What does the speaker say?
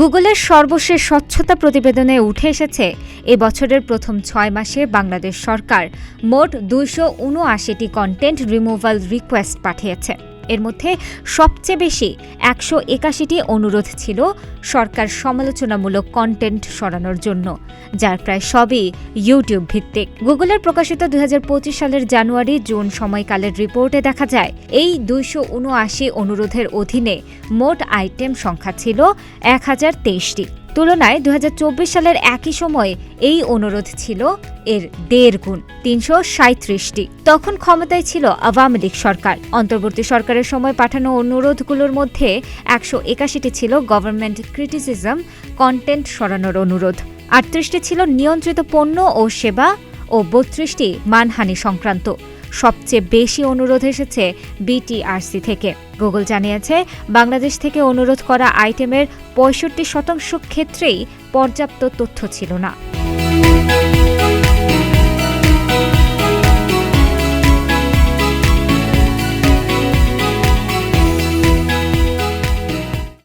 গুগলের সর্বশেষ স্বচ্ছতা প্রতিবেদনে উঠে এসেছে, এ বছরের প্রথম ছয় মাসে বাংলাদেশ সরকার মোট দুইশো উনআশিটি কন্টেন্ট রিমুভাল রিকোয়েস্ট পাঠিয়েছে। এর মধ্যে সবচেয়ে বেশি একশো একাশিটি অনুরোধ ছিল সরকার সমালোচনামূলক কন্টেন্ট সরানোর জন্য, যার প্রায় সবই ইউটিউব ভিত্তিক। গুগলের প্রকাশিত দুই হাজার পঁচিশ সালের জানুয়ারি জুন সময়কালের রিপোর্টে দেখা যায়, এই দুইশো উনআশি অনুরোধের অধীনে মোট আইটেম সংখ্যা ছিল এক হাজার তেইশটি। তুলনায় দু হাজার চব্বিশ সালের একই সময়ে এই অনুরোধ ছিল এর দেড় গুণ, তিনশো সাঁত্রিশটি তখন ক্ষমতায় ছিল আওয়ামী লীগ সরকার। অন্তর্বর্তী সরকারের সময় পাঠানো অনুরোধগুলোর মধ্যে একশো একাশিটি ছিল গভর্নমেন্ট ক্রিটিসিজম কন্টেন্ট সরানোর অনুরোধ। আটত্রিশটি ছিল নিয়ন্ত্রিত পণ্য ও সেবা ও বত্রিশটি মানহানি সংক্রান্ত। সবচেয়ে বেশি অনুরোধ এসেছে বিটিআরসি থেকে। গুগল জানিয়েছে, বাংলাদেশ থেকে অনুরোধ করা আইটেমের পঁয়ষট্টি শতাংশ ক্ষেত্রেই পর্যাপ্ত তথ্য ছিল না।